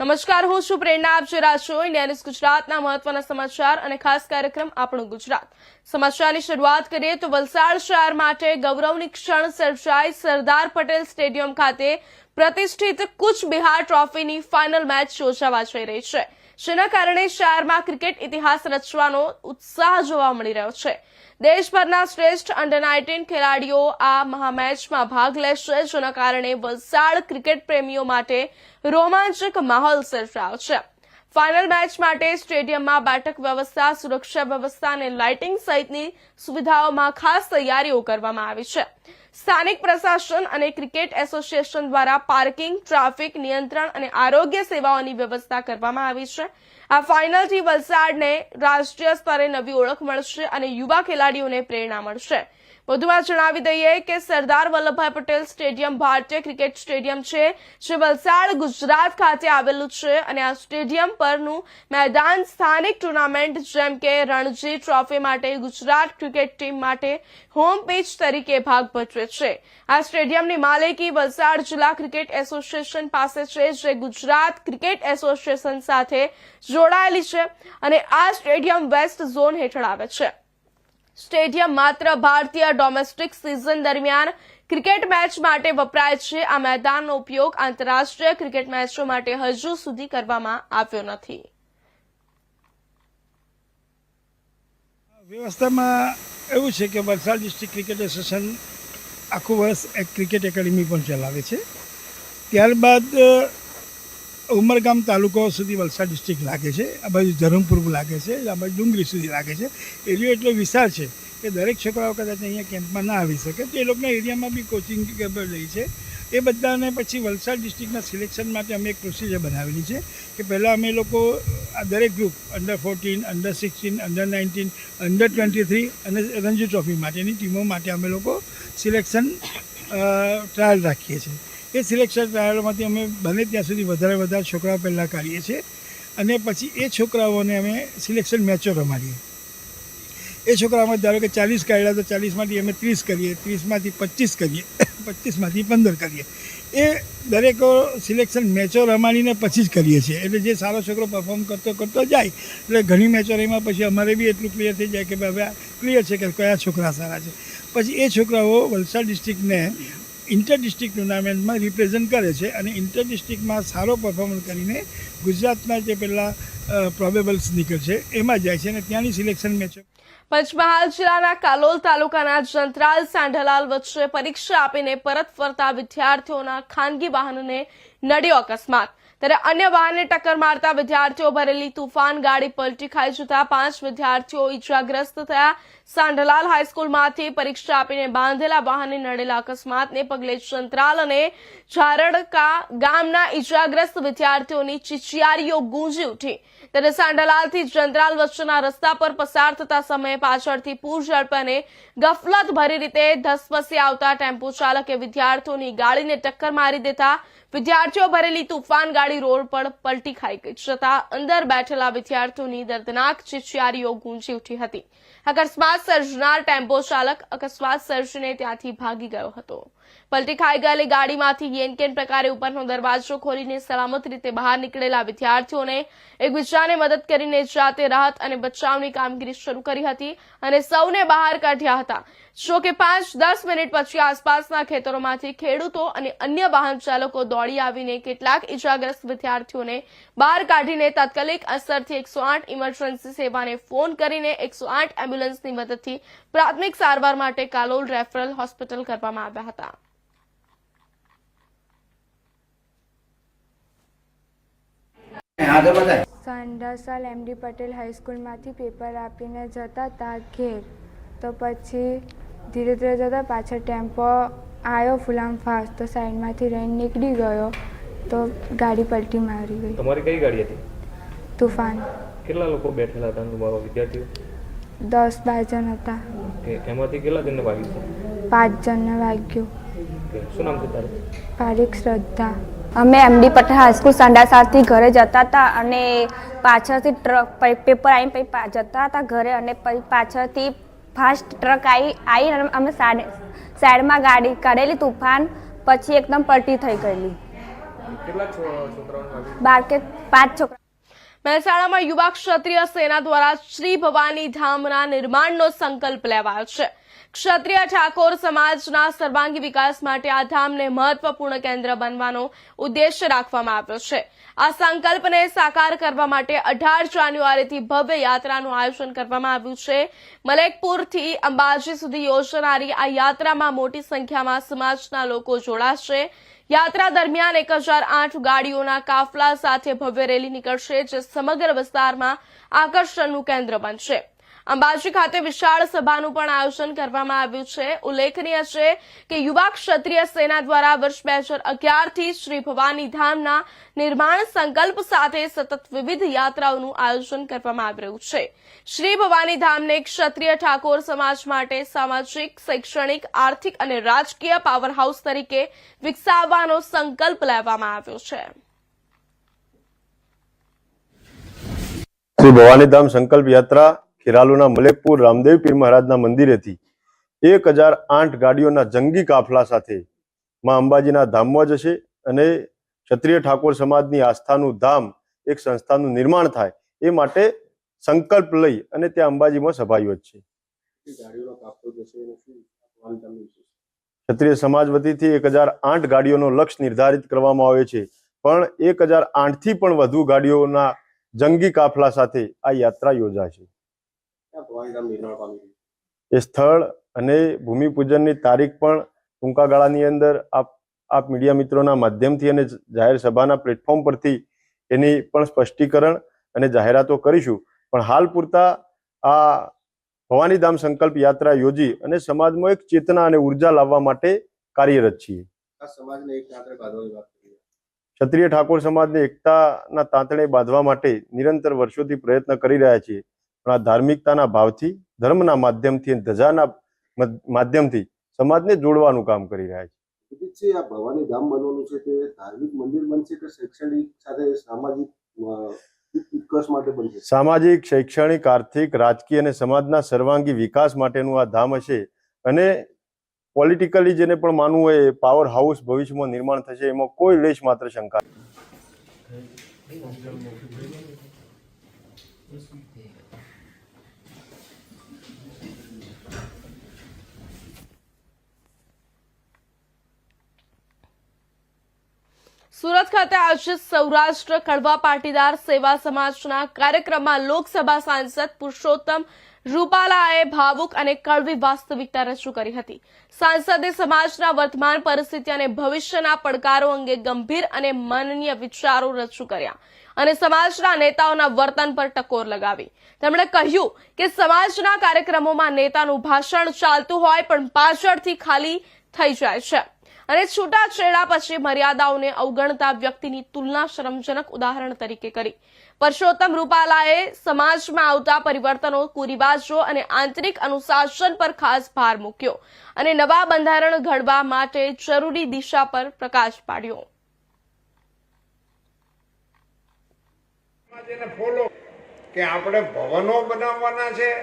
નમસ્કાર, હું છું પ્રેરણા. આપ જોઈ રહ્યા છો ઇન્ડિયા ન્યૂઝ ગુજરાતના મહત્વના સમાચાર અને ખાસ કાર્યક્રમ આપણું ગુજરાત. સમાચારની શરૂઆત કરીએ તો વલસાડ શહેર માટે ગૌરવની ક્ષણ સર્જાઈ. સરદાર પટેલ સ્ટેડિયમ ખાતે પ્રતિષ્ઠિત કુચ બિહાર ટ્રોફીની ફાઇનલ મેચ યોજાવા જઈ રહી છે. જેના કારણે શહેરમાં ક્રિકેટ ઇતિહાસ રચવાનો ઉત્સાહ જોવા મળી રહ્યો છે. દેશભરના શ્રેષ્ઠ અંડર નાઇન્ટીન ખેલાડીઓ આ મહામેચમાં ભાગ લેશે, જેના કારણે વલસાડ ક્રિકેટ પ્રેમીઓ માટે રોમાંચક માહોલ સર્જાયો છે. ફાઇનલ મેચ માટે સ્ટેડિયમમાં બેઠક વ્યવસ્થા, સુરક્ષા વ્યવસ્થા અને લાઇટિંગ સહિતની સુવિધાઓમાં ખાસ તૈયારીઓ કરવામાં આવી છે. સ્થાનિક પ્રશાસન અને ક્રિકેટ એસોસિએશન દ્વારા પાર્કિંગ, ટ્રાફિક નિયંત્રણ અને આરોગ્ય સેવાઓની વ્યવસ્થા કરવામાં આવી છે. આ ફાઇનલથી વલસાડને રાષ્ટ્રીય સ્તરે નવી ઓળખ મળશે અને યુવા ખેલાડીઓને પ્રેરણા મળશે. વધુમાં જણાવી દઈએ કે સરદાર વલ્લભભાઈ પટેલ સ્ટેડિયમ ભારતીય ક્રિકેટ સ્ટેડિયમ છે, જે વલસાડ, ગુજરાત ખાતે આવેલું છે અને આ સ્ટેડિયમ પરનું મેદાન સ્થાનિક ટુર્નામેન્ટ જેમ કે રણજી ટ્રોફી માટે, ગુજરાત ક્રિકેટ ટીમ માટે હોમ પીચ તરીકે ભાગ ભજવે છે. આ સ્ટેડિયમની માલિકી વલસાડ જિલ્લા ક્રિકેટ એસોસિએશન પાસે છે, જે ગુજરાત ક્રિકેટ એસોસિએશન સાથે જોડાયેલી છે અને આ સ્ટેડિયમ વેસ્ટ ઝોન હેઠળ આવે છે. સ્ટેડિયમ માત્ર ભારતીય ડોમેસ્ટિક સિઝન દરમિયાન ક્રિકેટ મેચ માટે વપરાય છે. આ મેદાનનો ઉપયોગ આંતરરાષ્ટ્રીય ક્રિકેટ મેચો માટે હજુ સુધી કરવામાં આવ્યો નથી. વ્યવસ્થામાં એવું છે કે વલસાડ ડિસ્ટ્રિક્ટ ક્રિકેટ એસોસિએશન આખું વર્ષ એક ક્રિકેટ એકેડમી પણ ચલાવે છે. ત્યારબાદ ઉમરગામ તાલુકો સુધી વલસાડ ડિસ્ટ્રિક્ટ લાગે છે. આ બાજુ ધરમપુર લાગે છે. આ બાજુ ડુંગરી સુધી લાગે છે. એરિયો એટલો વિશાળ છે કે દરેક છોકરાઓ કદાચ અહીંયા કેમ્પમાં ના આવી શકે. તો એ લોકોના એરિયામાં બી કોચિંગ લઈ છે. એ બધાને પછી વલસાડ ડિસ્ટ્રિક્ટના સિલેક્શન માટે અમે એક પ્રોસિજર બનાવેલી છે કે પહેલાં અમે લોકો આ દરેક group under fourteen under sixteen under nineteen under twenty three અને રણજી ટ્રોફી માટેની ટીમો માટે અમે લોકો સિલેક્શન ટ્રાયલ રાખીએ છીએ. એ સિલેક્શન ટ્રાયલમાંથી અમે બને ત્યાં સુધી વધારે વધારે છોકરાઓ પહેલાં કાઢીએ છીએ. અને પછી એ છોકરાઓને અમે સિલેક્શન મેચો રમાડીએ. એ છોકરાઓમાં ધારો કે ચાલીસ કાઢ્યા તો ચાલીસમાંથી અમે ત્રીસ કરીએ, ત્રીસમાંથી પચીસ કરીએ, પચીસમાંથી પંદર કરીએ. એ દરેક સિલેક્શન મેચો રમાડીને પછી જ કરીએ છીએ. એટલે જે સારો છોકરો પરફોર્મ કરતો કરતો જાય, એટલે ઘણી મેચો રહીમાં પછી અમારે બી એટલું ક્લિયર થઈ જાય કે ભાઈ હવે ક્લિયર છે કે કયા છોકરા સારા છે. પછી એ છોકરાઓ વલસાડ ડિસ્ટ્રિક્ટને ઇન્ટર ડિસ્ટ્રિક્ટ ટુર્નામેન્ટમાં રિપ્રેઝન્ટ કરે છે અને ઇન્ટર ડિસ્ટ્રિક્ટમાં સારો પરફોર્મન્સ કરીને ગુજરાતના જે પેલા પ્રોબેબલ્સ નીકળશે એમાં જાય છે અને ત્યાંની સિલેક્શન મેચો પંચમહાલ જિલ્લાના કાલોલ તાલુકાના જંત્રાલ સાંઢલાલ વચ્ચે પરીક્ષા આપીને પરત ફરતા વિદ્યાર્થીઓના ખાનગી વાહનને નડ્યો અકસ્માત. ત્યારે અન્ય વાહનને ટક્કર મારતા વિદ્યાર્થીઓ ભરેલી તુફાન ગાડી પલટી ખાઈ જતા પાંચ વિદ્યાર્થીઓ ઈજાગ્રસ્ત થયા. સાંઢલાલ હાઈસ્કૂલમાંથી પરીક્ષા આપીને બાંધેલા વાહને નડેલા અકસ્માતને પગલે ચંત્રાલ અને ઝારડકા ગામના ઈજાગ્રસ્ત વિદ્યાર્થીઓની ચિચિયારીઓ ગુંજી ઉઠી. ત્યારે સાંઢલાલથી ચંદ્રાલ વચ્ચેના રસ્તા પર પસાર થતા સમયે પાછળથી પૂર ઝડપે ગફલત ભરી રીતે ધસમસી આવતા ટેમ્પો ચાલકે વિદ્યાર્થીઓની ગાડીને ટક્કર મારી દેતા વિદ્યાર્થીઓ ભરેલી તુફાન ગાડી રોડ પર પલટી ખાઈ ગઈ. છતાં અંદર બેઠેલા વિદ્યાર્થીઓની દર્દનાક ચિચિયારીઓ ગુંજી ઉઠી હતી. અકસ્માત સર્જનાર ટેમ્પો ચાલક અકસ્માત સર્જીને ત્યાંથી ભાગી ગયો હતો. પલટી ખાઈ ગયેલી ગાડીમાંથી યેનકેન પ્રકારે ઉપરનો દરવાજો ખોલીને સલામત રીતે બહાર નીકળેલા વિદ્યાર્થીઓને એકબીજાને મદદ કરીને જાતે રાહત અને બચાવની કામગીરી શરૂ કરી હતી અને સૌને બહાર કાઢ્યા હતા. જો કે પાંચ દસ મિનિટ પછી આસપાસના ખેતરોમાંથી ખેડૂતો અને અન્ય વાહન ચાલકો દોડી આવીને કેટલાક ઇજાગ્રસ્ત વિદ્યાર્થીઓને બહાર કાઢીને તાત્કાલિક અસરથી એકસો આઠ ઇમરજન્સી સેવાને ફોન કરીને એકસો આઠ એમ્બ્યુલન્સની મદદથી પ્રાથમિક સારવાર માટે કાલોલ રેફરલ હોસ્પિટલ કરવામાં આવ્યા હતા. સાંડાસાલ એમડી પટેલ હાઈસ્કૂલમાંથી પેપર આપીને જતા હતા ઘેર. તો પછી ધીરે ધીરે જતાં પાછળ ટેમ્પો આવ્યો ફૂલામ ફાસ્ટ તો સાઈડમાંથી રહીને નીકળી ગયો તો ગાડી પલટી મારી ગઈ. તમારી કઈ ગાડી હતી? તુફાન. કેટલા લોકો બેઠેલા હતા તમારા વિદ્યાર્થીઓ? દસ બાર જણ હતા. એમાંથી કેટલા જણને વાગ્યું પાંચ જણને વાગ્યું. શું નામ છે તારું? પારીખ શ્રદ્ધા. અમે એમડી પટેલ હાઈસ્કૂલ સંડાસાથી ઘરે જતા હતા અને પાછળથી ટ્રક પેપર આવીને પછી જતા હતા ઘરે અને પછી પાછળથી ફાસ્ટ ટ્રક આવી આવી અને અમે સાઈડ સાઈડમાં ગાડી કાઢેલી તુફાન પછી એકદમ પલટી થઈ ગયેલી. બાર કે પાંચ છોકરા. મહેસાણામાં યુવા ક્ષત્રિય સેના દ્વારા શ્રી ભવાની ધામના નિર્માણનો સંકલ્પ લેવાયો છે. ક્ષત્રિય ઠાકોર સમાજના સર્વાંગી વિકાસ માટે આ ધામને મહત્વપૂર્ણ કેન્દ્ર બનવાનો ઉદ્દેશ્ય રાખવામાં આવ્યો છે. આ સંકલ્પને સાકાર કરવા માટે અઢાર જાન્યુઆરીથી ભવ્ય યાત્રાનું આયોજન કરવામાં આવ્યું છે. મલેકપુરથી અંબાજી સુધી યોજાનારી આ યાત્રામાં મોટી સંખ્યામાં સમાજના લોકો જોડાશે. યાત્રા દરમિયાન એક હજાર આઠ ગાડીઓના કાફલા સાથે ભવ્ય રેલી નીકળશે, જે સમગ્ર વિસ્તારમાં આકર્ષણનું કેન્દ્ર બનશે. અંબાજી ખાતે વિશાળ સભાનું પણ આયોજન કરવામાં આવ્યું છે. ઉલ્લેખનીય છે કે યુવા ક્ષત્રિય સેના દ્વારા વર્ષ બે હજાર શ્રી ભવાની ધામના નિર્માણ સંકલ્પ સાથે સતત વિવિધ યાત્રાઓનું આયોજન કરવામાં આવી રહ્યું છે. શ્રી ભવાની ધામને ક્ષત્રિય ઠાકોર સમાજ માટે સામાજિક, શૈક્ષણિક, આર્થિક અને રાજકીય પાવર હાઉસ તરીકે વિકસાવવાનો સંકલ્પ લેવામાં આવ્યો છે. શ્રી ભવાનીધામ સંકલ્પ યાત્રા ખેરાલુના મલેકપુર રામદેવ પીર મહારાજના મંદિરેથી એક હજાર આઠ ગાડીઓના જંગી કાફલા સાથે માં અંબાજીના ધામમાં જશે અને ક્ષત્રિય ઠાકોર સમાજની આસ્થાનું ધામ એક સંસ્થાનું નિર્માણ થાય એ માટે સંકલ્પ લઈ અને ત્યાં અંબાજીમાં સભા યોજશે ક્ષત્રિય સમાજ વતીથી એક હજાર આઠ ગાડીઓનો લક્ષ્ય નિર્ધારિત કરવામાં આવે છે. પણ એક હજાર આઠથી પણ વધુ ગાડીઓના જંગી કાફલા સાથે આ યાત્રા યોજાશે. એ સ્થળ અને ભૂમિપૂજનની તારીખ પણ ટૂંકા ગાળાની અંદર આપ આપ મીડિયા મિત્રોના માધ્યમથી અને જાહેર સભાના પ્લેટફોર્મ પરથી એની પણ સ્પષ્ટીકરણ અને જાહેરાતો કરીશું. પણ હાલ પૂરતા આ ભવાનીધામ સંકલ્પ યાત્રા યોજી અને સમાજમાં એક ચેતના અને ઊર્જા લાવવા માટે કાર્યરત છીએ. ક્ષત્રિય ઠાકોર સમાજને એકતાના તાંતણે બાંધવા માટે નિરંતર વર્ષોથી પ્રયત્ન કરી રહ્યા છીએ. પણ આ ધાર્મિકતાના ભાવથી ધર્મના માધ્યમથી ધજાના મધ- માધ્યમથી સમાજને જોડવાનું કામ કરી રહ્યા છે. છે આ ભવાની ધામ બનવાનું છે તે ધાર્મિક મંદિર બનશે કે શૈક્ષણિક સાથે સામાજિક શૈક્ષણિક આર્થિક રાજકીય અને સમાજના સર્વાંગી વિકાસ માટેનું આ ધામ હશે અને પોલિટિકલી જેને પણ માનવું હોય એ પાવર હાઉસ ભવિષ્યમાં નિર્માણ થશે એમાં કોઈ લેશ માત્ર શંકા નથી. સુરત ખાતે આજે સૌરાષ્ટ્ર કડવા પાટીદાર સેવા સમાજના કાર્યક્રમમાં લોકસભા સાંસદ પુરુષોત્તમ રૂપાલાએ ભાવુક અને કડવી વાસ્તવિકતા રજૂ કરી હતી સાંસદે સમાજના વર્તમાન પરિસ્થિતિ અને ભવિષ્યના પડકારો અંગે ગંભીર અને માનનીય વિચારો રજૂ કર્યા અને સમાજના નેતાઓના વર્તન પર ટકોર લગાવી. તેમણે કહ્યું કે સમાજના કાર્યક્રમોમાં નેતાનું ભાષણ ચાલતું હોય પણ પાછળથી ખાલી થઈ જાય છે. અને છૂટાછેડા પછી મર્યાદાઓને અવગણતા વ્યક્તિની તુલના શરમજનક ઉદાહરણ તરીકે કરી. પરસોત્તમ રૂપાલાએ સમાજમાં આવતા પરિવર્તનો, કુરિવાજો અને આંતરિક અનુશાસન પર ખાસ ભાર મૂક્યો અને નવા બંધારણ ઘડવા માટે જરૂરી દિશા પર પ્રકાશ પાડ્યો. કે આપણે ભવનો બનાવવાના છે.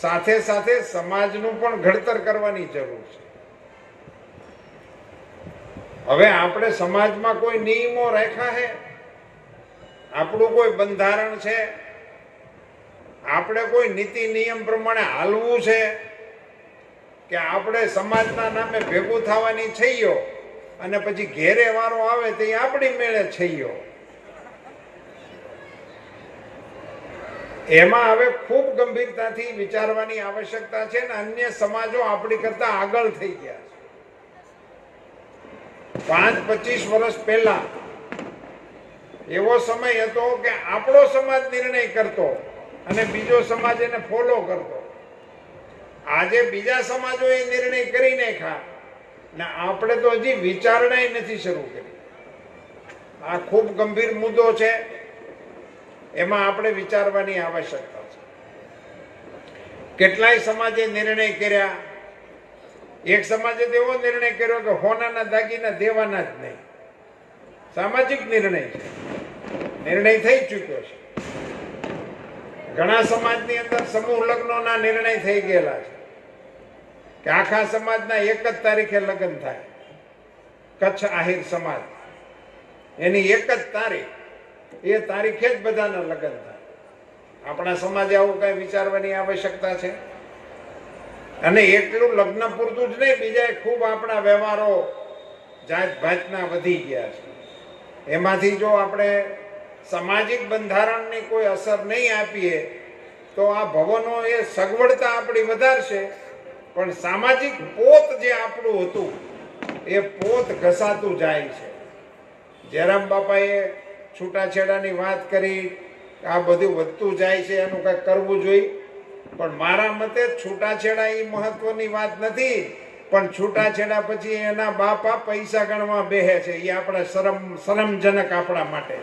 સાથે સાથે સમાજનું પણ ઘડતર કરવાની જરૂર છે. હવે આપણે સમાજમાં કોઈ નિયમો રાખ્યા છે? આપણું કોઈ બંધારણ છે? આપણે કોઈ નીતિ નિયમ પ્રમાણે હાલવું છે? કે આપણે સમાજના નામે ભેગું થવાની છૈયો અને પછી ઘેરે વારો આવે તે આપણી મેળે છઈયો એમાં હવે ખૂબ ગંભીરતાથી વિચારવાની આવશ્યકતા છે ને અન્ય સમાજો આપણી કરતા આગળ થઈ ગયા છે. પાંચ પચીસ વર્ષ પહેલા એવો સમય હતો કે આપણો સમાજ નિર્ણય કરતો અને બીજો સમાજ એને ફોલો કરતો. આજે બીજા સમાજો એ નિર્ણય કરી નાખ્યા ને આપણે તો હજી વિચારણા નથી શરૂ કરી. આ ખૂબ ગંભીર મુદ્દો છે. એમાં આપણે વિચારવાની આવશ્યકતા છે. કેટલાય સમાજે નિર્ણય કર્યા. એક સમાજે એવો નિર્ણય કર્યો કે હોનાના દાગીના દેવાના જ નહીં. સામાજિક નિર્ણય છે. નિર્ણય થઈ ચૂક્યો છે. ઘણા સમાજની અંદર સમૂહ લગ્નોના નિર્ણય થઈ ગયેલા છે. કે આખા સમાજના એક જ તારીખે લગ્ન થાય. કચ્છ આહિર સમાજ. એની એક જ તારીખ. એ તારીખે જ બધાના લગ્ન થાય. આપણા સમાજે આવું કઈ વિચારવાની આવશ્યકતા છે? અને એટલું લગ્ન પૂરતું જ નહીં બીજા ખૂબ આપણા વ્યવહારો જાત ભાતના વધી ગયા છે. એમાંથી જો આપણે સામાજિક બંધારણની કોઈ અસર નહીં આપીએ, તો આ ભવનો એ સગવડતા આપણી વધારશે. પણ સામાજિક પોત જે આપણું હતું, એ પોત ઘસાતું જાય છે. જયરામ બાપાએ છૂટાછેડાની વાત કરી, આ બધું વધતું જાય છે, એનું કંઈક કરવું જોઈએ. પણ મારા મતે છૂટાછેડા એ મહત્વની વાત નથી. પણ છૂટાછેડા પછી એના બાપા પૈસા ગણવા બેહે છે. એ આપણે શરમ, શરમજનક આપણા માટે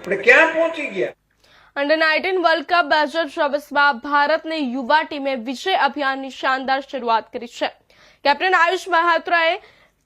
આપણે ક્યાં પહોંચી ગયા? અંડર નાઇન્ટીન વર્લ્ડ કપ બે હજાર ચોવીસમાં ભારતની યુવા ટીમે વિજય અભિયાનની શાનદાર શરૂઆત કરી છે. કેપ્ટન આયુષ મહાત્રાએ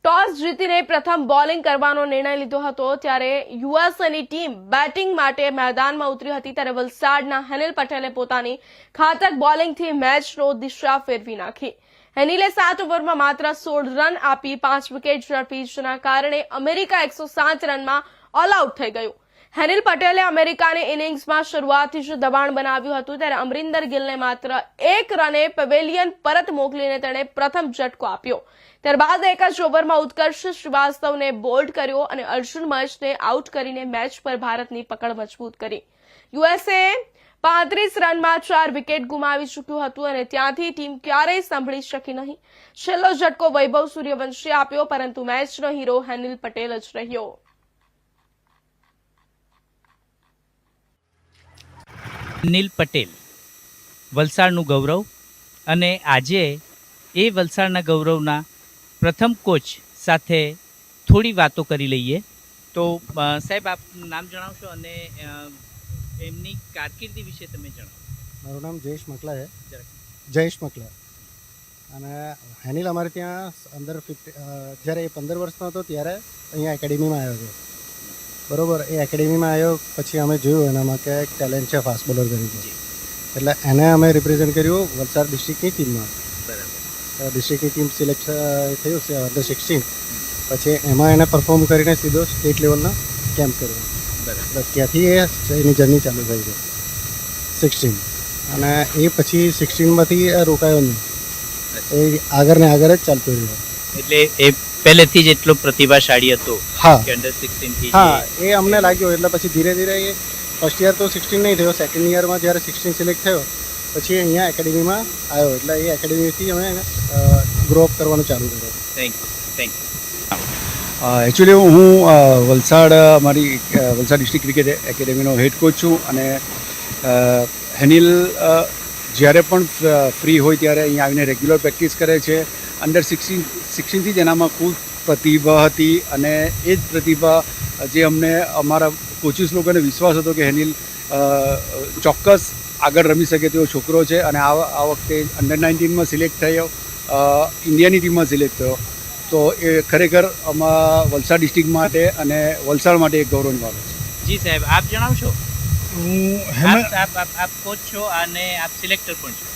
ટોસ જીતીને પ્રથમ બોલિંગ કરવાનો નિર્ણય લીધો હતો, ત્યારે યુએસએની ટીમ બેટિંગ માટે મેદાનમાં ઉતરી હતી, ત્યારે વલસાડના હેનિલ પટેલે પોતાની ખાતક બોલિંગથી મેચનો દિશા ફેરવી નાખી. હેનિલે સાત ઓવરમાં માત્ર સોળ રન આપી, પાંચ વિકેટ ઝડપી, જેના કારણે અમેરિકા એકસો સાત રનમાં ઓલ આઉટ થઈ ગયું. હેનિલ પટેલે અમેરિકાની ઇનિંગ્સમાં શરૂઆતથી જ દબાણ બનાવ્યું હતું, ત્યારે અમરિંદર ગિલને માત્ર એક રને પેવેલિયન પરત મોકલીને તેણે પ્રથમ ઝટકો આપ્યો. ત્યારબાદ એક જ ઓવરમાં ઉત્કર્ષ શ્રીવાસ્તવને બોલ્ડ કર્યો અને અર્જુન મચને આઉટ કરીને મેચ પર ભારતની પકડ મજબૂત કરી. યુએસએ પાંત્રીસ રનમાં ચાર વિકેટ ગુમાવી ચૂક્યું હતું અને ત્યાંથી ટીમ ક્યારેય સાંભળી શકી નહીં. છેલ્લો ઝટકો વૈભવ સૂર્યવંશીએ આપ્યો, પરંતુ મેચનો હીરો હેનિલ પટેલ જ રહ્યો. નીલ પટેલ વલસાડનું ગૌરવ. અને આજે એ વલસાડના ગૌરવના પ્રથમ કોચ સાથે થોડી વાતો કરી લઈએ. તો સાહેબ આપ નામ જણાવશો અને એમની કારકિર્દી વિશે તમે જણાવો. મારું નામ જયેશ મકલા છે. જયેશ મકલા. અને હેનિલ અમારે ત્યાં અંદર ફિફ્ટી જ્યારે એ પંદર વર્ષનો હતો ત્યારે અહીંયા એકેડેમીમાં આવ્યો હતો. બરોબર એ એકેડેમીમાં આવ્યો પછી અમે જોયું એનામાં કે એક ટેલેન્ટ છે ફાસ્ટ બોલર તરીકે. એટલે એને અમે રિપ્રેઝેન્ટ કર્યું વલસાડ ડિસ્ટ્રિક્ટની ટીમમાં બરાબર. ડિસ્ટ્રિક્ટની ટીમ સિલેક્ટ થયું છે અંડર સિક્સટીન પછી એમાં એને પરફોર્મ કરીને સીધો સ્ટેટ લેવલનો કેમ્પ કર્યો. બરાબર. ત્યાંથી એ એની જર્ની ચાલુ થઈ છે સિક્સટીન અને એ પછી સિક્સટીનમાંથી રોકાયો નહીં. એ આગળ ને આગળ જ ચાલતું રહ્યું. એટલે એ પહેલેથી જ એટલો પ્રતિભાશાળી હતો હા. કે અંડર સિક્સટીનથી હા એ અમને લાગ્યો એટલે પછી ધીરે ધીરે એ ફર્સ્ટ યર તો સિક્સટીન નહીં થયો સેકન્ડ યરમાં જ્યારે સિક્સટીન સિલેક્ટ થયો પછી અહીંયા એકેડેમીમાં આવ્યો. એટલે એ એકેડેમીથી અમે ગ્રો અપ કરવાનું ચાલુ કર્યું. Thank you thank you actually હું અ, વલસાડ મારી વલસાડ ડિસ્ટ્રિક્ટ ક્રિકેટ એકેડેમીનો હેડ કોચ છું અને હેનિલ જ્યારે પણ ફ્રી હોય ત્યારે અહીંયા આવીને રેગ્યુલર પ્રેક્ટિસ કરે છે. અંડર સિક્સટીન સિક્સટીનથી જ એનામાં ખૂબ પ્રતિભા હતી અને એ જ પ્રતિભા જે અમને અમારા કોચિસ લોકોને વિશ્વાસ હતો કે હેનિલ ચોક્કસ આગળ રમી શકે તેવો છોકરો છે અને આ આ વખતે અંડર નાઇન્ટીનમાં સિલેક્ટ થયો ઇન્ડિયાની ટીમમાં સિલેક્ટ થયો. તો એ ખરેખર અમારા વલસાડ ડિસ્ટ્રિક્ટ માટે અને વલસાડ માટે એક ગૌરવની બાબત છે. જી સાહેબ આપ જણાવશો? હું આપ આપ કોચ છો અને આપ સિલેક્ટર પણ છો.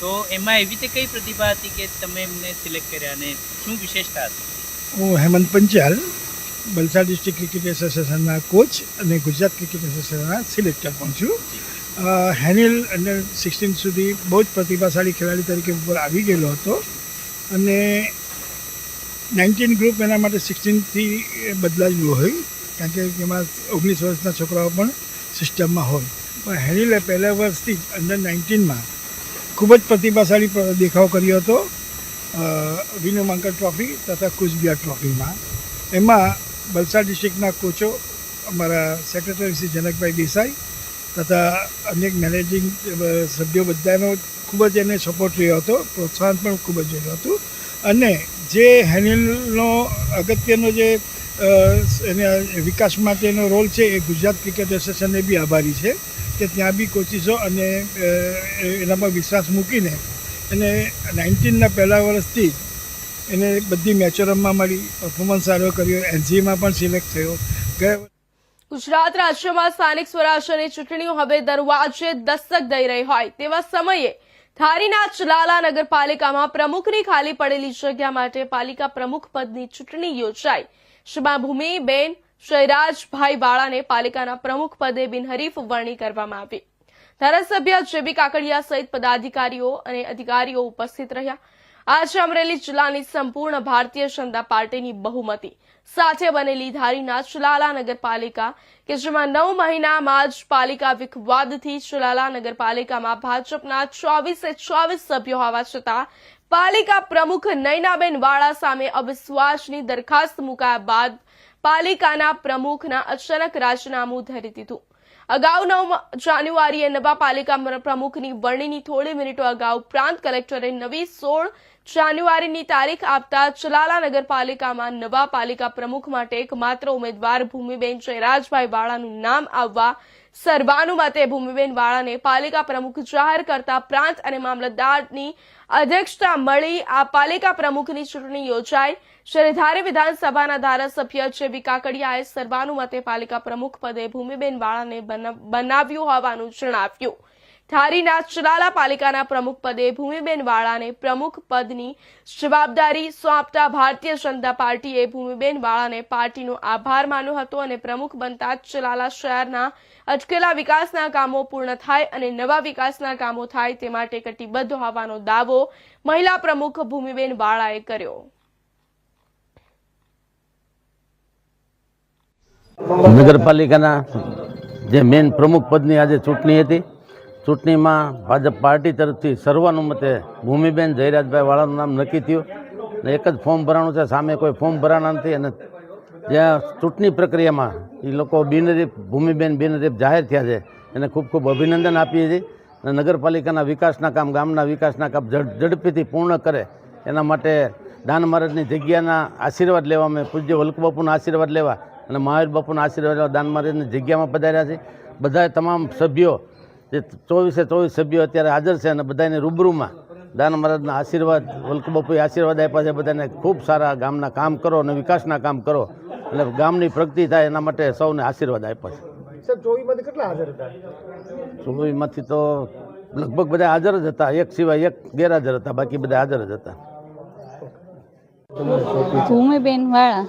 તો એમાં એવી રીતે કઈ પ્રતિભા હતી કે તમે એમને સિલેક્ટ કર્યા અને શું વિશેષતા હતી? હું હેમંત પંચાલ, વલસાડ ડિસ્ટ્રિક્ટ ક્રિકેટ એસોસિએશનના કોચ અને ગુજરાત ક્રિકેટ એસોસિએશનના સિલેક્ટર પણ છું. હેનિલ અંડર સિક્સટીન સુધી બહુ જ પ્રતિભાશાળી ખેલાડી તરીકે ઉપર આવી ગયેલો હતો. અને નાઇન્ટીન ગ્રુપ એના માટે સિક્સટીનથી બદલાયું હોય, કારણ કે એમાં ઓગણીસ વર્ષના છોકરાઓ પણ સિસ્ટમમાં હોય. પણ હેનિલે પહેલા વર્ષથી જ અંડર નાઇન્ટીનમાં ખૂબ જ પ્રતિભાશાળી દેખાવ કર્યો હતો વિનુ માંકર ટ્રોફી તથા કુચબિહાર ટ્રોફીમાં. એમાં વલસાડ ડિસ્ટ્રિક્ટના કોચો અમારા સેક્રેટરી શ્રી જનકભાઈ દેસાઈ તથા અનેક મેનેજિંગ સભ્યો બધાનો ખૂબ જ એને સપોર્ટ રહ્યો હતો, પ્રોત્સાહન પણ ખૂબ જ રહ્યું હતું. અને જે હેનિલનો અગત્યનો જે એના વિકાસ માટેનો રોલ છે એ ગુજરાત ક્રિકેટ એસોસિએશનને બી આભારી છે. કે ત્યાં બી કોચિસો અને એનામાં વિશ્વાસ મૂકીને એને નાઇન્ટીનના પહેલાં વર્ષથી એને બધી મેચો રમવા મળી પરફોર્મન્સ સારો કર્યો, એનસીએમાં પણ સિલેક્ટ થયો. ગયા ગુજરાત રાજ્યમાં સ્થાનિક સ્વરાજ્યની ચૂંટણીઓ હવે દરવાજે દસ્તક દઈ રહી હોય તેવા સમયે ધારીના ચલાલા નગરપાલિકામાં પ્રમુખની ખાલી પડેલી જગ્યા માટે પાલિકા પ્રમુખ પદની ચૂંટણી યોજાઈ. શ્રીમા ભૂમિબેન શૈરાજભાઈ વાળાને પાલિકાના પ્રમુખ પદે બિનહરીફ વરણી કરવામાં આવી. ધારાસભ્ય જેબી કાકડિયા સહિત પદાધિકારીઓ અને અધિકારીઓ ઉપસ્થિત રહ્યા. આજે અમરેલી જિલ્લાની સંપૂર્ણ ભારતીય જનતા પાર્ટીની બહુમતી. સાથે બનેલી ધારીના ચુલાલા નગરપાલિકા, કે જેમાં નવ મહિનામાં જ પાલિકા વિખવાદથી ચુલાલા નગરપાલિકામાં ભાજપના ચોવીસે ચોવીસ સભ્યો હોવા છતાં, પાલિકા પ્રમુખ નયનાબેન વાળા સામે અવિશ્વાસની દરખાસ્ત મુકાયા બાદ પાલિકાના પ્રમુખના અચાનક રાજીનામું ધરી દીધું. અગાઉ નવ જાન્યુઆરીએ નવા પાલિકા પ્રમુખની વરણીની થોડી મિનિટો અગાઉ પ્રાંત કલેક્ટરે નવી સોળ જાન્યુઆરીની તારીખ આપતા ચલાલા નગરપાલિકામાં નવા પાલિકા પ્રમુખ માટે એકમાત્ર ઉમેદવાર ભૂમિબેન જયરાજભાઈ વાળાનું નામ આવવા સર્વાનુમતે ભૂમિબેન વાળાને પાલિકા પ્રમુખ જાહેર કરતા પ્રાંત અને મામલતદારની અધ્યક્ષતા મળી. આ પાલિકા પ્રમુખની ચૂંટણી યોજાઈ. જ્યારે ધારી વિધાનસભાના ધારાસભ્ય જેબી કાકડિયાએ સર્વાનુમતે પાલિકા પ્રમુખ પદે ભૂમિબેન વાળાને બનાવ્યું હોવાનું જણાવ્યું. ધારીના ચલાલા પાલિકાના પ્રમુખ પદે ભૂમિબેન વાળાને પ્રમુખ પદની જવાબદારી સોંપતા ભારતીય જનતા પાર્ટીએ ભૂમિબેન વાળાને પાર્ટીનો આભાર માન્યો હતો અને પ્રમુખ બનતા ચલાલા શહેરના અટકેલા વિકાસના કામો પૂર્ણ થાય અને નવા વિકાસના કામો થાય તે માટે કટિબદ્ધ હોવાનો દાવો મહિલા પ્રમુખ ભૂમિબેન વાળાએ કર્યો. નગરપાલિકાના જે મેન પ્રમુખ પદની આજે ચૂંટણી હતી ચૂંટણીમાં ભાજપ પાર્ટી તરફથી સર્વાનુમતે ભૂમિબેન જયરાજભાઈ વાળાનું નામ નક્કી થયું ને એક જ ફોર્મ ભરાણું છે, સામે કોઈ ફોર્મ ભરાણા નથી અને જ્યાં ચૂંટણી પ્રક્રિયામાં એ લોકો બિનરીફ ભૂમિબેન બિનરીફ જાહેર થયા છે, એને ખૂબ ખૂબ અભિનંદન આપીએ છીએ અને નગરપાલિકાના વિકાસના કામ, ગામના વિકાસના કામ ઝડ- ઝડપીથી પૂર્ણ કરે એના માટે દાન મહારાજની જગ્યાના આશીર્વાદ લેવા અમે પૂજ્ય વલ્કબાપુના આશીર્વાદ લેવા અને મહાવીર બાપુના આશીર્વાદ લેવા દાન મહારાજની જગ્યામાં પધાર્યા છે બધા તમામ સભ્યો જે ચોવીસે ચોવીસ સભ્યો અત્યારે હાજર છે અને બધાને રૂબરૂમાં દાન મહારાજના આશીર્વાદ વલ્કબાપુએ આશીર્વાદ આપ્યા છે. બધાને ખૂબ સારા ગામના કામ કરો અને વિકાસના કામ કરો એટલે ગામની પ્રગતિ થાય એના માટે સૌને આશીર્વાદ આપ્યા છે. ચોવીસમાંથી કેટલા હાજર હતા? સુરવીમાંથી તો લગભગ બધા હાજર જ હતા. એક સિવાય એક ગેરહાજર હતા. બાકી બધા હાજર જ હતા. ભૂમિબેન વાળા.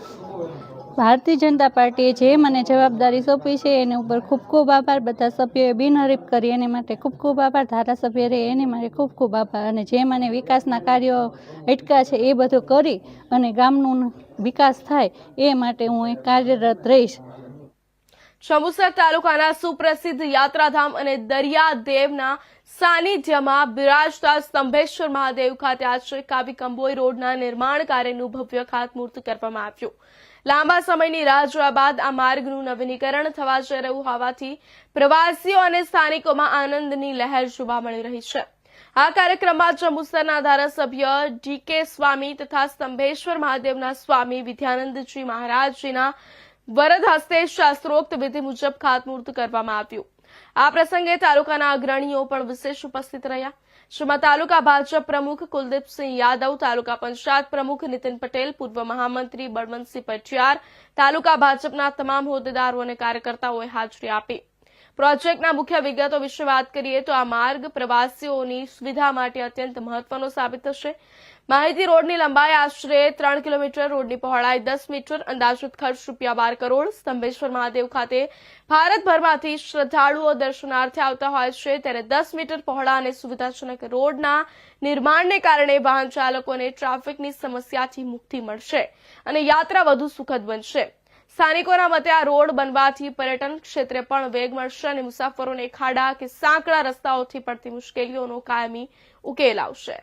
ભારતીય જનતા પાર્ટીએ જે મને જવાબદારી સોંપી છે, એની ઉપર ખૂબ ખૂબ આભાર. બધા સભ્યોએ બિનહરીફ કરી એને માટે ખૂબ ખૂબ આભાર. ધારાસભ્ય રહે એને માટે ખૂબ ખૂબ આભાર. અને જે મને વિકાસના કાર્યો અટકા છે, એ બધું કરી અને ગામનું વિકાસ થાય, એ માટે હું કાર્યરત રહીશ. શંભુસર તાલુકાના સુપ્રસિદ્ધ યાત્રાધામ અને દરિયાદેવના સાનિધ્યમાં બિરાજતા સ્તંભેશ્વર મહાદેવ ખાતે આશ્રય કાવી કંબોઈ રોડના નિર્માણ કાર્યનું ભવ્ય ખાતમુહૂર્ત કરવામાં આવ્યું. લાંબા સમયની રાહ જોયા બાદ આ માર્ગનું નવીનીકરણ થવા જઈ રહ્યું હોવાથી પ્રવાસીઓ અને સ્થાનિકોમાં આનંદની લહેર જોવા મળી રહી છે. આ કાર્યક્રમમાં જંબુસરના ધારાસભ્ય ડીકે સ્વામી તથા સ્તંભેશ્વર મહાદેવના સ્વામી વિદ્યાનંદજી મહારાજજીના વરદ હસ્તે શાસ્ત્રોક્ત વિધિ મુજબ ખાતમુહૂર્ત કરવામાં આવ્યું. આ પ્રસંગે તાલુકાના અગ્રણીઓ પણ વિશેષ ઉપસ્થિત રહ્યા. જેમાં તાલુકા ભાજપ પ્રમુખ કુલદીપસિંહ યાદવ, તાલુકા પંચાયત પ્રમુખ નીતિન પટેલ, પૂર્વ મહામંત્રી બળવંતસિંહ પટિયાર તાલુકા ભાજપના તમામ હોદ્દેદારો અને કાર્યકર્તાઓએ હાજરી આપી. પ્રોજેક્ટના મુખ્ય વિગતો વિશે વાત કરીએ તો આ માર્ગ પ્રવાસીઓની સુવિધા માટે અત્યંત મહત્વનો સાબિત થશે. માહિતી રોડની લંબાઈ આશરે ત્રણ કિલોમીટર, રોડની પહોળાઈ દસ મીટર, અંદાજિત ખર્ચ રૂપિયા બાર કરોડ. સ્તંભેશ્વર મહાદેવ ખાતે ભારતભરમાંથી શ્રદ્ધાળુઓ દર્શનાર્થે આવતા હોય છે. ત્યારે દસ મીટર પહોળા અને સુવિધાજનક રોડના નિર્માણને કારણે વાહન ચાલકોને ટ્રાફિકની સમસ્યાથી મુક્તિ મળશે અને યાત્રા વધુ સુખદ બનશે. સ્થાનિકોના મતે આ રોડ બનવાથી પર્યટન ક્ષેત્રે પણ વેગ મળશે અને મુસાફરોને ખાડા કે સાંકડા રસ્તાઓથી પડતી મુશ્કેલીઓનો કાયમી ઉકેલ આવશે.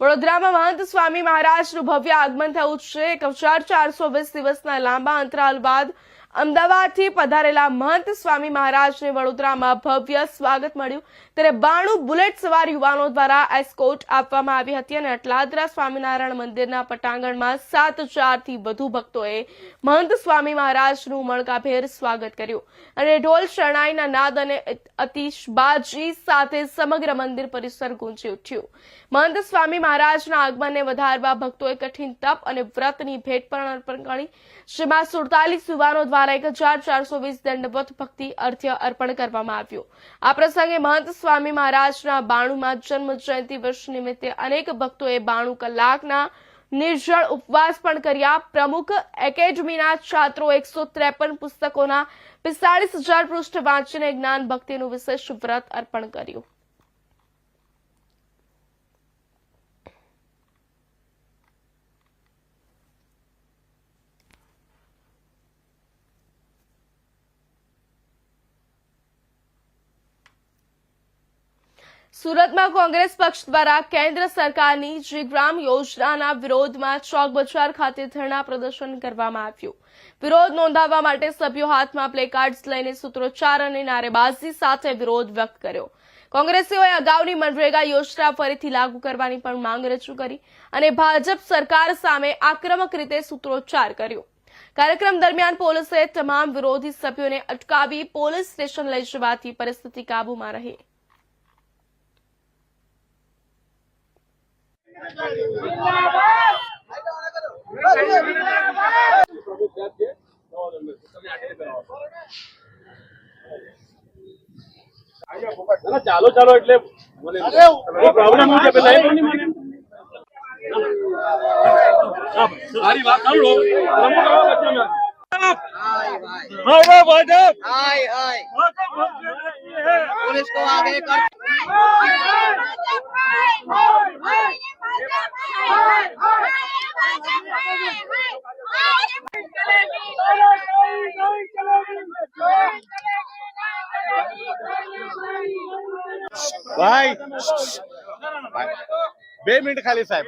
વડોદરામાં મહંત સ્વામી મહારાજનું ભવ્ય આગમન થયું છે. એક હજાર ચારસો વીસ દિવસના લાંબા અંતરાલ બાદ અમદાવાદથી પધારેલા મહંત સ્વામી મહારાજને વડોદરામાં ભવ્ય સ્વાગત મળ્યું. ત્યારે બાણું બુલેટ સવાર યુવાનો દ્વારા એસ્કોટ આપવામાં આવી હતી અને અટલાદરા સ્વામિનારાયણ મંદિરના પટાંગણમાં સાત હજારથી વધુ ભક્તોએ મહંત સ્વામી મહારાજનું મણકાભેર સ્વાગત કર્યું. અને ઢોલ શરણાઈના નાદ અને અતિશબાજી સાથે સમગ્ર મંદિર પરિસર ગુંજી ઉઠ્યું. મહંત સ્વામી મહારાજના આગમનને વધારવા ભક્તોએ કઠિન તપ અને વ્રતની ભેટ પણ અર્પણ કરી. જેમાં સુડતાલીસ યુવાનો દ્વારા એક હજાર ચારસો વીસ દંડવત ભક્તિ અર્થ્ય અર્પણ કરવામાં આવ્યું. આ પ્રસંગે મહંત સ્વામી મહારાજના બાણુમાં જન્મ જયંતિ વર્ષ નિમિત્તે અનેક ભક્તોએ બાણું કલાકના નિર્જળ ઉપવાસ પણ કર્યા. પ્રમુખ એકેડમીના છાત્રો એકસો ત્રેપન પુસ્તકોના પિસ્તાળીસ હજાર પૃષ્ઠ વાંચીને જ્ઞાન ભક્તિનું વિશેષ વ્રત અર્પણ કર્યું. સુરતમાં કોંગ્રેસ પક્ષ દ્વારા કેન્દ્ર સરકારની જીગ્રામ યોજનાના વિરોધમાં ચોક બજાર ખાતે ધરણા પ્રદર્શન કરવામાં આવ્યું. વિરોધ નોંધાવવા માટે સભ્યો હાથમાં પ્લેકાર્ડ્સ લઈને સૂત્રોચ્ચાર અને નારેબાજી સાથે વિરોધ વ્યક્ત કર્યો. કોંગ્રેસીઓએ અગાઉની મનરેગા યોજના ફરીથી લાગુ કરવાની પણ માંગ રજૂ કરી અને ભાજપ સરકાર સામે આક્રમક રીતે સૂત્રોચ્ચાર કર્યો. કાર્યક્રમ દરમિયાન પોલીસે તમામ વિરોધી સભ્યોને અટકાવી પોલીસ સ્ટેશન લઈ જવાથી પરિસ્થિતિ કાબૂમાં રહી. ચાલો ચાલો એટલે પ્રોબ્લેમ છે પેલા સારી વાત સાંભળો पुलिस को आगे कर ખાલી સાહેબ.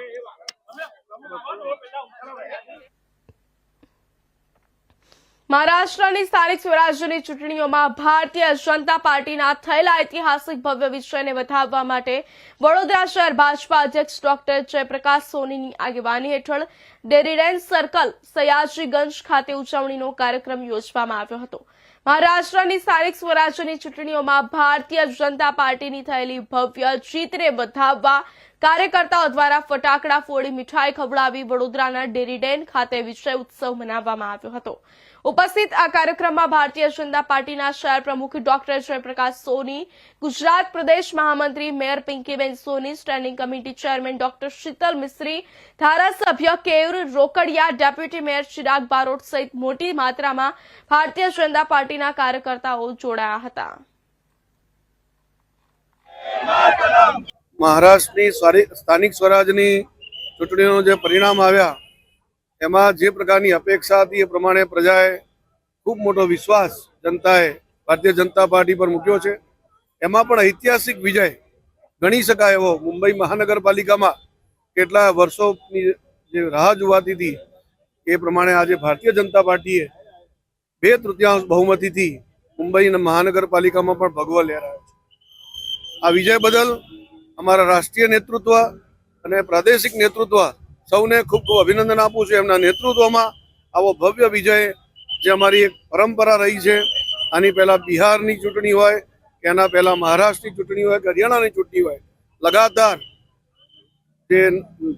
મહારાષ્ટ્રની સ્થાનિક સ્વરાજ્યની ચૂંટણીઓમાં ભારતીય જનતા પાર્ટીના થયેલા ઐતિહાસિક ભવ્ય વિષયને વધાવવા માટે વડોદરા શહેર ભાજપા અધ્યક્ષ ડોક્ટર જયપ્રકાશ સોનીની આગેવાની હેઠળ ડેરીડેન્સ સર્કલ સયાજીગંજ ખાતે ઉજવણીનો કાર્યક્રમ યોજવામાં આવ્યો હતો. મહારાષ્ટ્રની સ્થાનિક સ્વરાજ્યની ચૂંટણીઓમાં ભારતીય જનતા પાર્ટીની થયેલી ભવ્ય જીતને વધાવવા કાર્યકર્તાઓ દ્વારા ફટાકડા ફોડી મીઠાઈ ખવડાવી વડોદરાના ડેરીડેન ખાતે વિષય ઉત્સવ મનાવવામાં આવ્યો હતો. ઉપસ્થિત આ કાર્યક્રમમાં ભારતીય જનતા પાર્ટીના શહેર પ્રમુખ ડોક્ટર જયપ્રકાશ સોની, ગુજરાત પ્રદેશ મહામંત્રી mayor Pinkiben Soni, standing committee chairman doctor Sheetal Mistry, ધારાસભ્ય કેયુર રોકડિયા, ડેપ્યુટી મેયર ચિરાગ બારોટ સહિત મોટી માત્રામાં ભારતીય જનતા પાર્ટીના કાર્યકર્તાઓ જોડાયા હતા. મહારાષ્ટ્રની સ્થાનિક સ્વરાજની ચૂંટણીનું જે પરિણામ આવ્યા, એમાં જે પ્રકારની અપેક્ષા હતી એ પ્રમાણે પ્રજાએ ખૂબ મોટો વિશ્વાસ જનતાએ ભારતીય જનતા પાર્ટી પર મૂક્યો છે. એમાં પણ ઐતિહાસિક વિજય ગણી શકાય એવો મુંબઈ મહાનગરપાલિકામાં કેટલા વર્ષોની જે રાહ જોવાતી હતી એ પ્રમાણે આજે ભારતીય જનતા પાર્ટીએ બે તૃતીયાંશ બહુમતીથી મુંબઈ મહાનગરપાલિકામાં પણ ભગવો લહેરાયો છે. આ વિજય બદલ અમારા રાષ્ટ્રીય નેતૃત્વ અને પ્રાદેશિક નેતૃત્વ સૌને ખૂબ ખૂબ અભિનંદન આપું છું. એમના નેતૃત્વમાં આવો ભવ્ય વિજય જે અમારી એક પરંપરા રહી છે. આની પહેલાં બિહારની ચૂંટણી હોય કે એના પહેલાં મહારાષ્ટ્રની ચૂંટણી હોય કે હરિયાણાની ચૂંટણી હોય, લગાતાર જે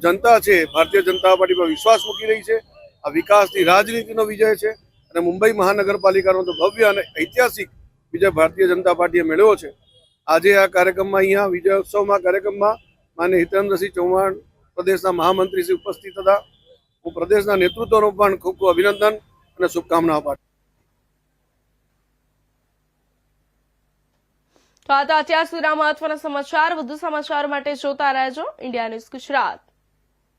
જનતા છે, ભારતીય જનતા પાર્ટી પર વિશ્વાસ મૂકી રહી છે. આ વિકાસની રાજનીતિનો વિજય છે અને મુંબઈ મહાનગરપાલિકાનો તો ભવ્ય અને ઐતિહાસિક વિજય ભારતીય જનતા પાર્ટીએ મેળવ્યો છે. આજે આ કાર્યક્રમમાં અહીંયા વિજય ઉત્સવમાં કાર્યક્રમમાં માન્ય હિતેન્દ્રસિંહ ચૌહાણ પ્રદેશના મહામંત્રી શ્રી ઉપસ્થિત હતા. હું પ્રદેશના નેતૃત્વનું પણ ખૂબ ખૂબ અભિનંદન અને શુભકામનાઓ પાઠવું તો આ તો અત્યાર સુધીના મહત્વના સમાચાર. વધુ સમાચાર માટે જોતા રહેજો. India news Gujarat.